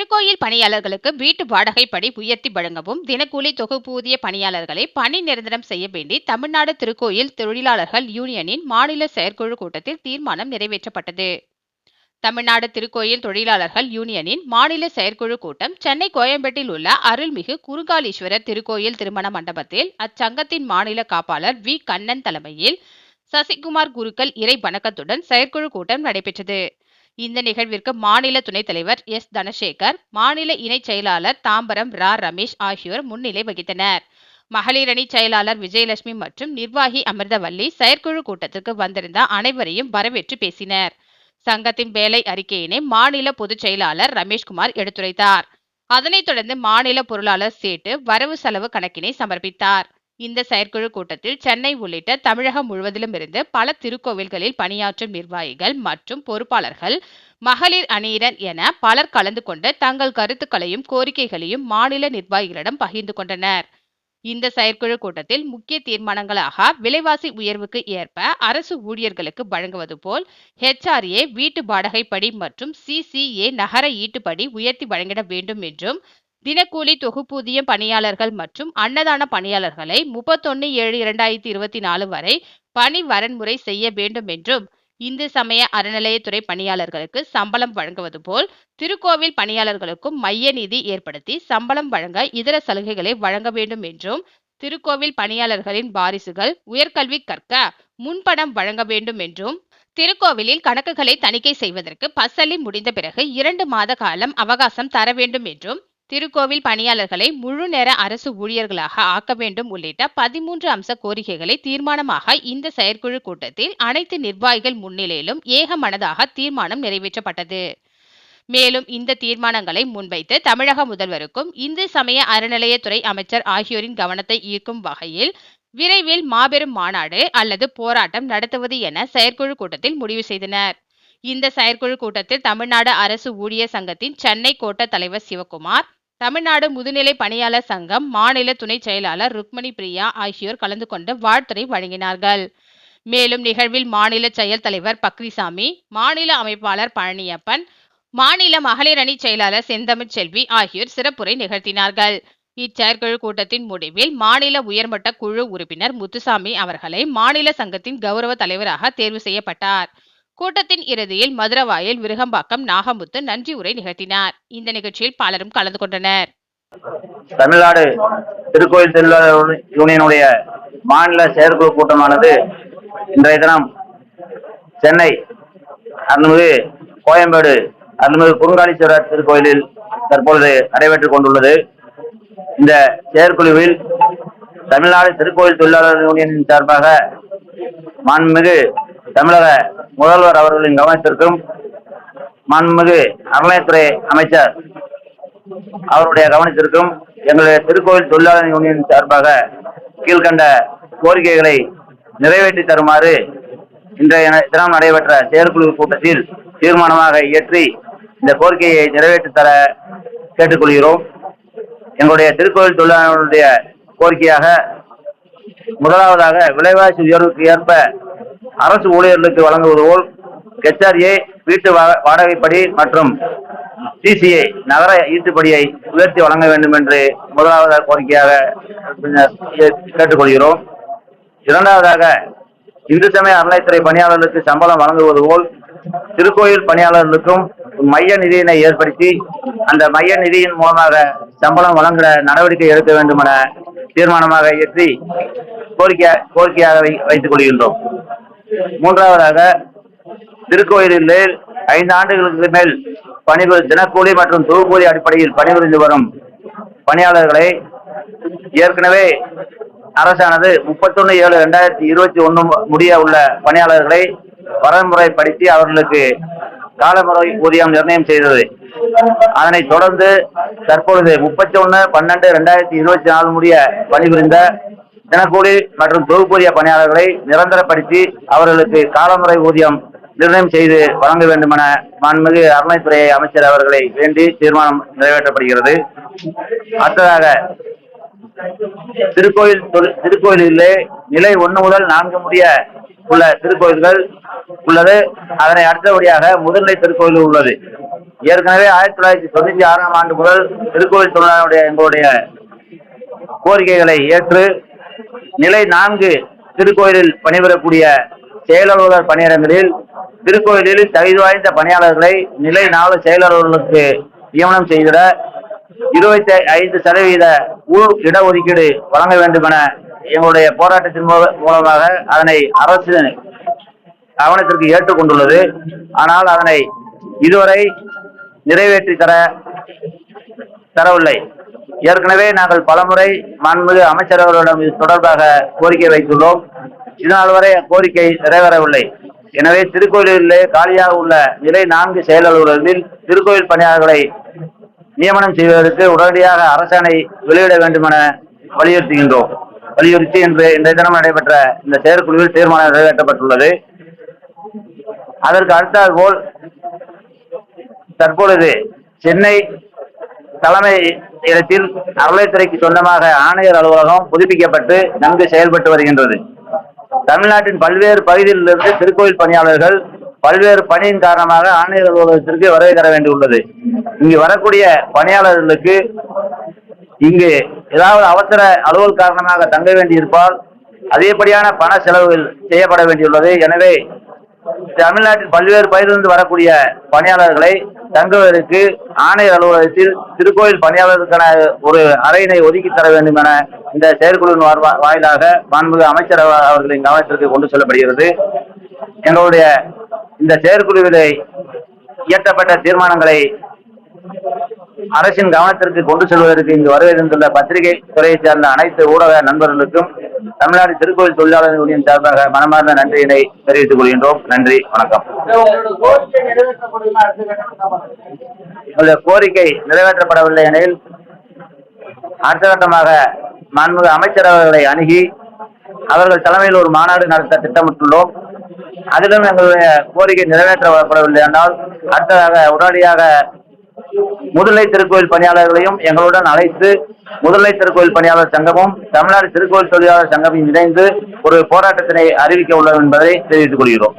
திருக்கோயில் பணியாளர்களுக்கு வீட்டு வாடகைப்படி உயர்த்தி வழங்கவும் தினக்கூலி தொகுப்பூதிய பணியாளர்களை பணி நிரந்தரம் செய்ய வேண்டி தமிழ்நாடு திருக்கோயில் தொழிலாளர்கள் யூனியனின் மாநில செயற்குழு கூட்டத்தில் தீர்மானம் நிறைவேற்றப்பட்டது. தமிழ்நாடு திருக்கோயில் தொழிலாளர்கள் யூனியனின் மாநில செயற்குழு கூட்டம் சென்னை கோயம்பேட்டில் உள்ள அருள்மிகு குருகாலீஸ்வரர் திருக்கோயில் திருமண மண்டபத்தில் அச்சங்கத்தின் மாநில காப்பாளர் வி. கண்ணன் தலைமையில் சசிகுமார் குருக்கள் இறை வணக்கத்துடன் செயற்குழு கூட்டம் நடைபெற்றது. இந்த நிகழ்விற்கு மாநில துணைத் தலைவர் எஸ். தனசேகர் மாநில இணைச் செயலாளர் தாம்பரம் ரா. ரமேஷ் ஆகியோர் முன்னிலை வகித்தனர். மகளிர் அணி செயலாளர் விஜயலட்சுமி மற்றும் நிர்வாகி அமிர்தவல்லி செயற்குழு கூட்டத்திற்கு வந்திருந்த அனைவரையும் வரவேற்று பேசினர். சங்கத்தின் வேலை அறிக்கையினை மாநில பொதுச் செயலாளர் ரமேஷ்குமார் எடுத்துரைத்தார். அதனைத் தொடர்ந்து மாநில பொருளாளர் சேட்டு வரவு செலவு கணக்கினை சமர்ப்பித்தார். இந்த செயற்குழு கூட்டத்தில் சென்னை உள்ளிட்ட தமிழகம் முழுவதிலும் இருந்து பல திருக்கோவில்களில் பணியாற்றும் நிர்வாகிகள் மற்றும் பொறுப்பாளர்கள் மகளிர் அணியினர் என பலர் கலந்து கொண்டு தங்கள் கருத்துக்களையும் கோரிக்கைகளையும் மாநில நிர்வாகிகளிடம் பகிர்ந்து கொண்டனர். இந்த செயற்குழு கூட்டத்தில் முக்கிய தீர்மானங்களாக விலைவாசி உயர்வுக்கு ஏற்ப அரசு ஊழியர்களுக்கு வழங்குவது போல் ஹெச்ஆர்ஏ வீட்டு வாடகைப்படி மற்றும் சிசிஏ நகர ஈட்டுப்படி உயர்த்தி வழங்கிட வேண்டும் என்றும் தினக்கூலி தொகுப்பூதியம் பணியாளர்கள் மற்றும் அன்னதான பணியாளர்களை முப்பத்தொன்னு ஏழு இரண்டாயிரத்தி இருபத்தி நாலு வரை பணி வரன்முறை செய்ய வேண்டும் என்றும் இந்து சமய அறநிலையத்துறை பணியாளர்களுக்கு சம்பளம் வழங்குவது போல் திருக்கோவில் பணியாளர்களுக்கும் மைய நிதி ஏற்படுத்தி சம்பளம் வழங்க இதர சலுகைகளை வழங்க வேண்டும் என்றும் திருக்கோவில் பணியாளர்களின் வாரிசுகள் உயர்கல்வி கற்க முன்பணம் வழங்க வேண்டும் என்றும் திருக்கோவிலில் கணக்குகளை தணிக்கை செய்வதற்கு பசலி முடிந்த பிறகு இரண்டு மாத காலம் அவகாசம் தர வேண்டும் என்றும் திருக்கோவில் பணியாளர்களை முழு நேர அரசு ஊழியர்களாக ஆக்க வேண்டும் உள்ளிட்ட பதிமூன்று அம்ச கோரிக்கைகளை தீர்மானமாக இந்த செயற்குழு கூட்டத்தில் அனைத்து நிர்வாகிகள் முன்னிலையிலும் ஏகமனதாக தீர்மானம் நிறைவேற்றப்பட்டது. மேலும் இந்த தீர்மானங்களை முன்வைத்து தமிழக முதல்வருக்கும் இந்து சமய அறநிலையத்துறை அமைச்சர் ஆகியோரின் கவனத்தை ஈர்க்கும் வகையில் விரைவில் மாபெரும் மாநாடு அல்லது போராட்டம் நடத்துவது என செயற்குழு கூட்டத்தில் முடிவு செய்தனர். இந்த செயற்குழு கூட்டத்தில் தமிழ்நாடு அரசு ஊழியர் சங்கத்தின் சென்னை கோட்ட தலைவர் சிவகுமார் தமிழ்நாடு முதுநிலை பணியாளர் சங்கம் மாநில துணை செயலாளர் ருக்மணி பிரியா ஆகியோர் கலந்து கொண்டு வாழ்த்துரை வழங்கினார்கள். மேலும் நிகழ்வில் மாநில செயல் தலைவர் பக்ரிசாமி மாநில அமைப்பாளர் பழனியப்பன் மாநில மகளிர் அணி செயலாளர் செந்தமிழ் செல்வி ஆகியோர் சிறப்புரை நிகழ்த்தினார்கள். இச்செயற்குழு கூட்டத்தின் முடிவில் மாநில உயர்மட்ட குழு உறுப்பினர் முத்துசாமி அவர்களை மாநில சங்கத்தின் கௌரவ தலைவராக தேர்வு செய்யப்பட்டார். கூட்டத்தின் இறுதியில் மதுரவாயில் விருகம்பாக்கம் நாகமுத்து நன்றி உரை நிகழ்த்தினார். இந்த நிகழ்ச்சியில் பலரும் கலந்து கொண்டனர். தமிழ்நாடு திருக்கோயில் தொழிலாளர் யூனியனுடைய மாநில செயற்குழு கூட்டமானது இன்றைய தினம் சென்னை அருள்மிகு கோயம்பேடு அருள்மிகு குறுங்காலீஸ்வரர் திருக்கோயிலில் தற்பொழுது நடைபெற்றுக் கொண்டுள்ளது. இந்த செயற்குழுவில் தமிழ்நாடு திருக்கோயில் தொழிலாளர் யூனியனின் சார்பாக மாண்புமிகு தமிழக முதல்வர் அவர்களின் கவனத்திற்கும் மாண்புமிகு அறநிலையத்துறை அமைச்சர் அவருடைய கவனத்திற்கும் எங்களுடைய திருக்கோயில் தொழிலாளர் யூனியன் சார்பாக கீழ்கண்ட கோரிக்கைகளை நிறைவேற்றி தருமாறு இன்றைய தினம் நடைபெற்ற செயற்குழு கூட்டத்தில் தீர்மானமாக இயற்றி இந்த கோரிக்கையை நிறைவேற்றி தர கேட்டுக்கொள்கிறோம். எங்களுடைய திருக்கோயில் தொழிலாளர்களுடைய கோரிக்கையாக முதலாவதாக விலைவாசி உயர்வுக்கு ஏற்ப அரசு ஊழியர்களுக்கு வழங்குவது போல் ஹெச்ஆர்ஏ வீட்டு வா- வாடகைப்படி மற்றும் சிசிஐ நகர ஈட்டுப்படியை உயர்த்தி வழங்க வேண்டும் என்று முதலாவது கோரிக்கையாக கே- கேட்டுக்கொள்கிறோம். இரண்டாவதாக இந்து சமய அறநிலைத்துறை பணியாளர்களுக்கு சம்பளம் வழங்குவது போல் திருக்கோயில் பணியாளர்களுக்கும் மைய நிதியினை ஏற்படுத்தி அந்த மைய நிதியின் மூலமாக சம்பளம் வழங்குகிற நடவடிக்கை எடுக்க வேண்டும் என தீர்மானமாக இயற்றி கோரிக்கை கோரிக்கையாக வைத்துக் கொள்கின்றோம் மூன்றாவதாக திருக்கோயிலில் ஐந்து ஆண்டுகளுக்கு மேல் பணிபுரி தினக்கூலி மற்றும் தொகுப்பூலி அடிப்படையில் பணிபுரிந்து வரும் பணியாளர்களை ஏற்கனவே அரசானது முப்பத்தொன்னு ஏழு ரெண்டாயிரத்தி இருபத்தி ஒன்று முடிய உள்ள பணியாளர்களை வரன்முறைப்படுத்தி அவர்களுக்கு காலமுறை ஊதியம் நிர்ணயம் செய்தது. அதனைத் தொடர்ந்து தற்பொழுது முப்பத்தி ஒன்று பன்னெண்டு ரெண்டாயிரத்தி இருபத்தி நாலு முடிய பணிபுரிந்த தினக்கூலி மற்றும் தொகுப்பூதிய பணியாளர்களை நிரந்தரப்படுத்தி அவர்களுக்கு காலமுறை ஊதியம் நிர்ணயம் செய்து வழங்க வேண்டும் என மாண்புமிகு அறநிலைத்துறை அமைச்சர் அவர்களை வேண்டி தீர்மானம் நிறைவேற்றப்படுகிறது. அடுத்ததாக திருக்கோயில் திருக்கோயிலே திருக்கோயிலிலே நிலை ஒன்று முதல் நான்கு முடிய உள்ள திருக்கோயில்கள் உள்ளது. அதனை அடுத்தபடியாக முதுநிலை திருக்கோயில் உள்ளது. ஏற்கனவே ஆயிரத்தி தொள்ளாயிரத்தி தொண்ணூற்றி ஆறாம் ஆண்டு முதல் திருக்கோயில் தொழிலாளருடைய எங்களுடைய கோரிக்கைகளை ஏற்று நிலை நான்கு திருக்கோயிலில் பணிபுரக்கூடிய செயலாளர் பணியிடங்களில் திருக்கோயிலில் தகுதி வாய்ந்த பணியாளர்களை நிலை நாலு செயலர்களுக்கு நியமனம் செய்திட இருபத்தி ஐந்து சதவீத உள் இடஒதுக்கீடு வழங்க வேண்டும் என எங்களுடைய போராட்டத்தின் மூலமாக அதனை அரசு கவனத்திற்கு ஏற்றுக்கொண்டுள்ளது. ஆனால் அதனை இதுவரை நிறைவேற்றி தர தரவில்லை. ஏற்கனவே நாங்கள் பலமுறை மாண்புமிகு அமைச்சர் அவர்களிடம் இது தொடர்பாக கோரிக்கை வைத்துள்ளோம். இதனால் வரை கோரிக்கை நிறைவேறவில்லை. எனவே திருக்கோயிலிலே காலியாக உள்ள நிலை நான்கு செயல் அலுவலர்களில் திருக்கோயில் பணியாளர்களை நியமனம் செய்வதற்கு உடனடியாக அரசாணை வெளியிட வேண்டும் என வலியுறுத்துகின்றோம். வலியுறுத்தி இன்று இன்றைய தினம் நடைபெற்ற இந்த செயற்குழுவில் தீர்மானம் நிறைவேற்றப்பட்டுள்ளது. அதற்கு அடுத்தாற் போல் தற்பொழுது சென்னை தலைமை இடத்தில் அறநிலைத்துறைக்கு சொந்தமாக ஆணையர் அலுவலகம் புதுப்பிக்கப்பட்டு நன்கு செயல்பட்டு வருகின்றது. தமிழ்நாட்டின் பல்வேறு பகுதிகளிலிருந்து திருக்கோயில் பணியாளர்கள் பல்வேறு பணியின் காரணமாக ஆணையர் அலுவலகத்திற்கு வருகை தர வேண்டியுள்ளது. இங்கு வரக்கூடிய பணியாளர்களுக்கு இங்கு ஏதாவது அவசர அலுவல் காரணமாக தங்க வேண்டியிருப்பால் அதிகப்படியான பண செலவுகள் செய்யப்பட வேண்டியுள்ளது. எனவே தமிழ்நாட்டில் பல்வேறு பகுதியிலிருந்து வரக்கூடிய பணியாளர்களை தங்குவதற்கு ஆணையர் அலுவலகத்தில் திருக்கோயில் பணியாளருக்கான ஒரு அறையினை ஒதுக்கி தர வேண்டும் என இந்த செயற்குழுவின் வாயிலாக மாண்புமிகு அமைச்சர் அவர்களின் கவனத்திற்கு கொண்டு செல்லப்படுகிறது. எங்களுடைய இந்த செயற்குழுவிலே இயற்றப்பட்ட தீர்மானங்களை அரசின் கவனத்திற்கு கொண்டு செல்வதற்கு இங்கு வருகை தந்துள்ள பத்திரிகை துறையைச் சேர்ந்த அனைத்து ஊடக நண்பர்களுக்கும் தமிழ்நாடு திருக்கோவில் தொழிலாளர் யூனியன் சார்பாக மனமார்ந்த நன்றியினை தெரிவித்துக் கொள்கின்றோம். நன்றி வணக்கம். உங்களுடைய கோரிக்கை நிறைவேற்றப்படவில்லை எனில் அடுத்த கட்டமாக மாண்புமிகு அமைச்சர் அவர்களை அணுகி அவர்கள் தலைமையில் ஒரு மாநாடு நடத்த திட்டமிட்டுள்ளோம். அதிலும் எங்களுடைய கோரிக்கை நிறைவேற்றப்படவில்லை என்றால் அடுத்ததாக உடனடியாக முதலை திருக்கோயில் பணியாளர்களையும் எங்களுடன் அழைத்து முதலை திருக்கோயில் பணியாளர் சங்கமும் தமிழ்நாடு திருக்கோயில் தொழிலாளர் சங்கமும் இணைந்து ஒரு போராட்டத்தினை அறிவிக்க உள்ளது என்பதை தெரிவித்துக் கொள்கிறோம்.